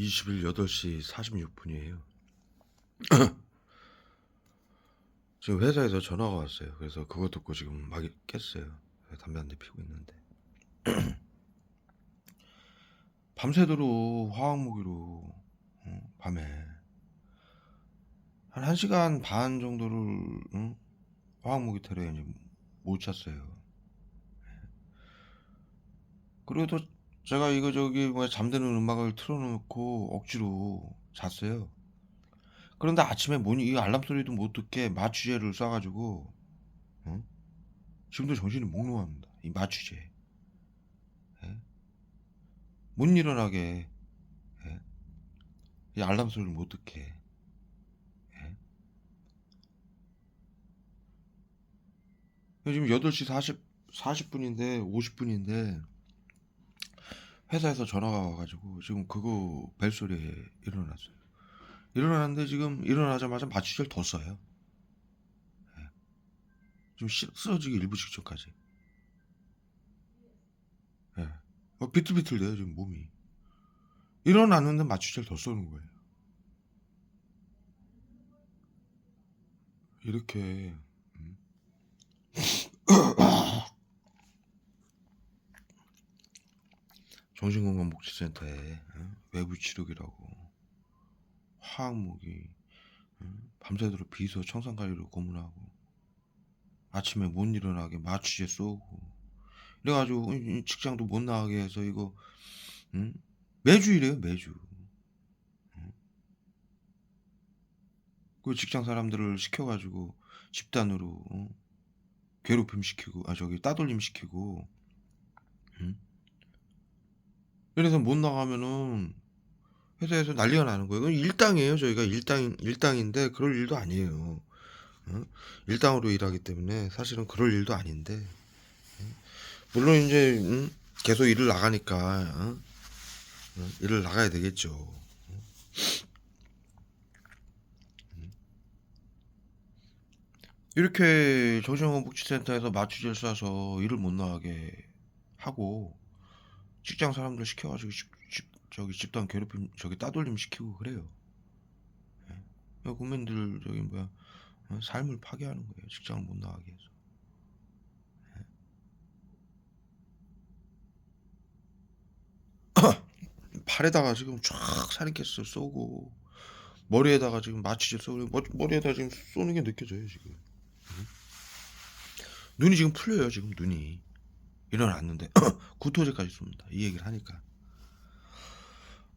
20일 8시 46분이에요. 지금 회사에서 전화가 왔어요. 그래서 그거 듣고 지금 막 깼어요. 담배 한 대 피고 있는데. 밤새도록 화학무기로 어, 밤에 한 1시간 반 정도를 응? 화학무기 테러에 이제 못 잤어요. 그래도 제가 이거 저기 뭐 잠드는 음악을 틀어놓고 억지로 잤어요. 그런데 아침에 뭐니 이 알람 소리도 못 듣게 마취제를 쏴가지고 어? 지금도 정신이 몽롱합니다. 이 마취제. 예? 못 일어나게 예? 이 알람 소리를 못 듣게. 예? 지금 8시 40 40분인데 50분인데 회사에서 전화가 와가지고 지금 그거 벨소리에 일어났어요. 일어났는데 지금 일어나자마자 마취제를 더 써요. 예. 지금 시- 쓰러지기 일부 직전까지. 예. 막 비틀비틀대요 지금 몸이. 일어났는데 마취제를 더 쏘는 거예요. 이렇게 음. 정신건강복지센터에 어? 외부 치료기라고 화학무기 어? 밤새도록 비서 청산가리로 고문하고 아침에 못 일어나게 마취제 쏘고 이 직장도 못 나가게 해서 이거 응? 매주 이래요 매주 응? 그 직장 사람들을 시켜가지고 집단으로 어? 괴롭힘 시키고 아 저기 따돌림 시키고 응? 그래서 못 나가면은 회사에서 난리가 나는 거예요. 일당이에요. 저희가 일당 일당인데 그럴 일도 아니에요. 어? 일당으로 일하기 때문에 사실은 그럴 일도 아닌데 어? 물론 이제 음, 계속 일을 나가니까? 일을 나가야 되겠죠. 이렇게 정신건강복지센터에서 마취제를 쏴서 일을 못 나가게 하고 직장 사람들 시켜가지고 집, 집, 저기 집단 괴롭힘 저기 따돌림 시키고 그래요. 예. 국민들 저기 뭐야 어, 삶을 파괴하는 거예요. 직장을 못 나가게 해서. 예. 팔에다가 지금 쫙 살인캐스 쏘고 머리에다가 지금 마취제 쏘고 머, 머리 에다 지금 쏘는 게 느껴져요 지금. 응? 눈이 지금 풀려요 지금 눈이 일어났는데 구토제까지 쏩니다. 이 얘기를 하니까.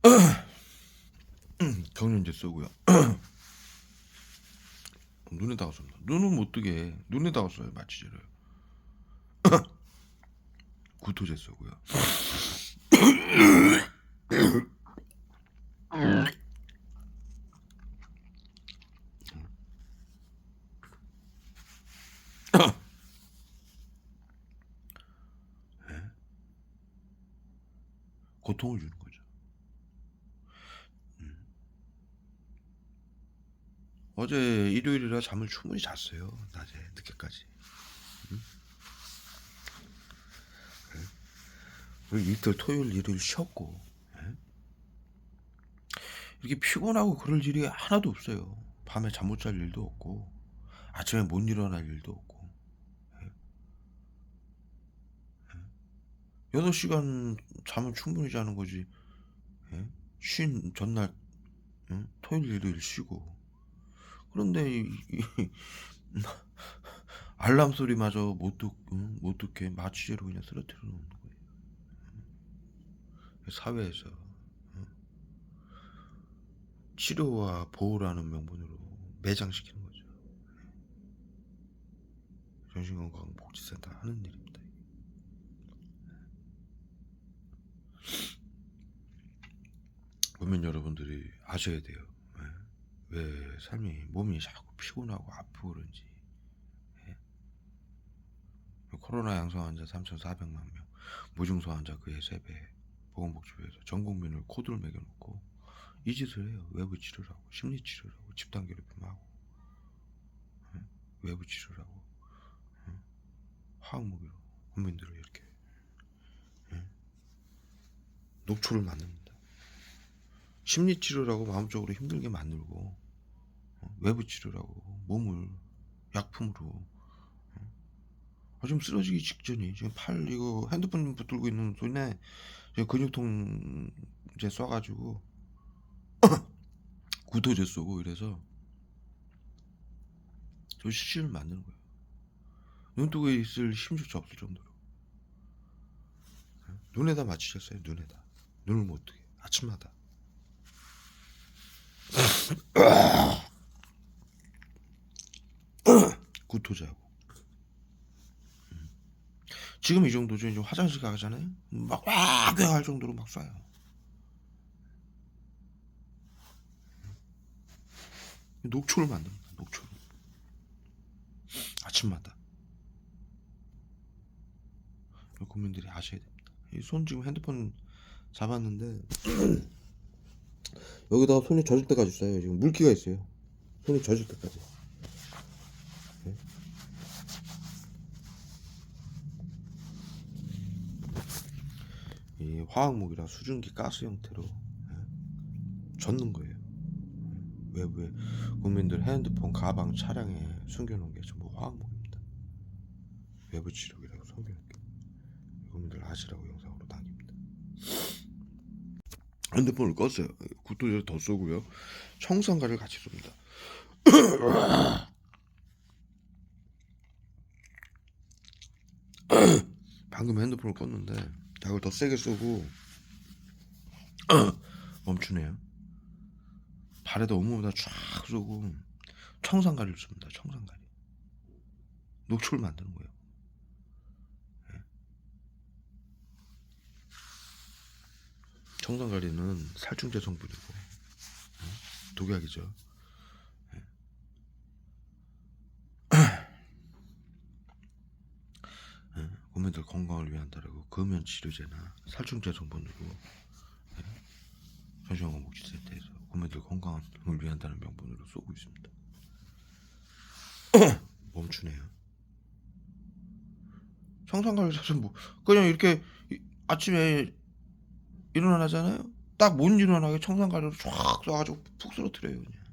경련제 쏘고요. 눈에다가 쏩니다. 눈은 못 뜨게 눈에다가 쏴요 마취제를. 구토제 쏘고요. 고통을 주는 거죠. 음. 어제 일요일이라 잠을 충분히 잤어요. 낮에 늦게까지. 음? 그래. 그리고 이틀 토요일 일요일 쉬었고 예? 이렇게 피곤하고 그럴 일이 하나도 없어요. 밤에 잠 못 잘 일도 없고 아침에 못 일어날 일도 없고 예? 예? 8시간 잠은 충분히 자는 거지 예? 쉰 전날 응? 토요일 일요일 쉬고 그런데 이, 이- 알람 소리마저 못, 듣, 응? 못 듣게 마취제로 그냥 쓰러뜨려 놓는 거예요 응? 사회에서 응? 치료와 보호라는 명분으로 매장시키는 거죠 정신건강 복지센터 하는 일입니다 국민 여러분들이 아셔야 돼요. 예. 왜 삶이 몸이 자꾸 피곤하고 아프고 그런지. 예. 코로나 양성 환자 3,400만 명, 무증서 환자 그의 3배, 보건복지부에서 전 국민을 코드를 매겨놓고 이 짓을 해요. 외부 치료를 하고, 심리 치료를 하고, 집단 괴롭힘 하고, 예. 외부 치료를 하고, 예. 화학무기로 국민들을 이렇게 예. 녹초를 만듭니다. 심리 치료라고 마음적으로 힘들게 만들고 어, 외부 치료라고 몸을 약품으로 어. 아, 지금 쓰러지기 직전이 지금 팔 이거 핸드폰 붙들고 있는 손에 지금 근육통 이제 쏴가지고 구토제 쏘고 이래서 저 시신을 만드는 거예요. 눈 뜨고 있을 힘조차 없을 정도로 어? 눈에다 맞추셨어요 눈에다 눈을 못 뜨게 아침마다 구토제하고. 음. 지금 이 정도죠. 이제 화장실 가잖아요. 막와 할 정도로 막 쏴요. 녹초를 만듭니다. 녹초 아침마다. 국민들이 아셔야 됩니다. 이 손 지금 핸드폰 잡았는데 여기다가 손이 젖을 때까지 쏴요 지금 물기가 있어요 손이 젖을 때까지 네. 이 화학목이라 수증기 가스 형태로 예, 젖는 거예요 외부에 국민들 핸드폰, 가방, 차량에 숨겨놓은 게 전부 화학목입니다. 외부 치료기라고 숨겨놓은 게 국민들 아시라고 영상으로 남깁니다. 핸드폰을 껐어요. 구토제를 더 쏘고요. 청산가를 같이 쏩니다. 방금 핸드폰을 껐는데 약을 더 세게 쏘고 멈추네요. 발에다 온몸에다 쫙 쏘고 청산가리를 씁니다. 청산가리. 녹초를 만드는 거예요. 청산가리는 살충제 성분이고 예. 독약이죠. 예. 예. 국민들 건강을 위한 다라고 금연 치료제나 살충제 성분으로 현시영어 목시 세트에서 국민들 건강을 위한다는 명분으로 쏘고 있습니다. 멈추네요. 청산가를 사서 뭐 그냥 이렇게 이- 아침에 일어나잖아요. 딱 못 일어나게 청산가리를 쫙 쏴가지고 푹 쓰러뜨려요 그냥.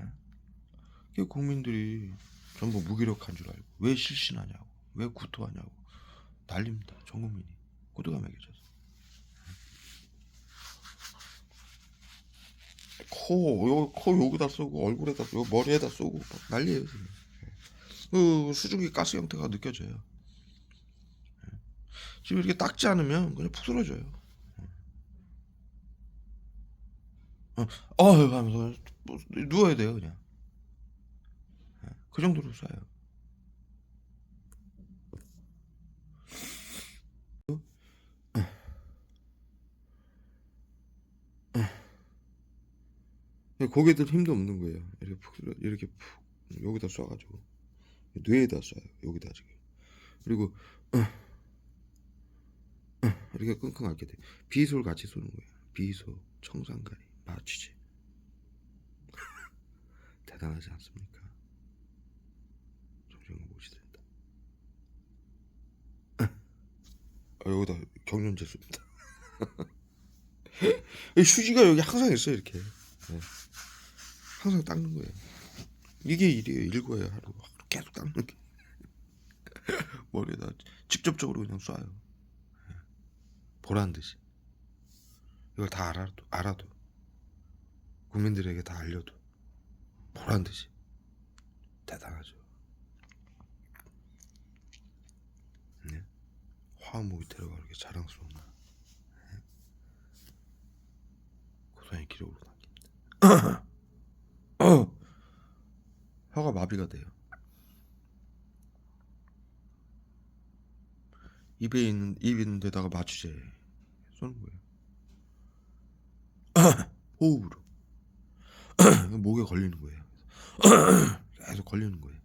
예? 이게 국민들이 전부 무기력한 줄 알고 왜 실신하냐고 왜 구토하냐고 난립니다. 전 국민이 고도가 매겨져서. 코, 요, 코 여기다 쏘고 얼굴에다 요 머리에다 쏘고 막 난리예요 지금. 그 수증기 가스 형태가 느껴져요. 예. 지금 이렇게 닦지 않으면 그냥 푹 쓰러져요. 어, 어 하면서 뭐 누워야 돼요 그냥. 예. 그 정도로 쏴요. 고개들 힘도 없는 거예요. 이렇게 푹 이렇게 푹 여기다 쏴가지고 뇌에다 쏴요. 여기다 지금 그리고 어, 어, 이렇게 끙끙 앓게 돼. 비소를 같이 쏘는 거예요. 비소, 청산가리, 마취제. 대단하지 않습니까? 정신을 못이 된다. 아, 여기다 경련제 쏩니다. 이 휴지가 여기 항상 있어요 이렇게. 네. 항상 닦는 거예요. 이게 일이에요. 일거예요 하루. 하루 계속 닦는 게. 머리에다 직접적으로 그냥 쏴요. 예. 보란 듯이. 이걸 다 알아도 알아도 국민들에게 다 알려도 보란 듯이 대단하죠. 네. 화학목이 들어가 이렇게 자랑스러운 네. 고소의 기록으로 남깁니다. 혀가 마비가 돼요. 입에 있는 입 있는 데다가 마취제 쏘는 거예요. 호흡으로 목에 걸리는 거예요. 계속 걸리는 거예요.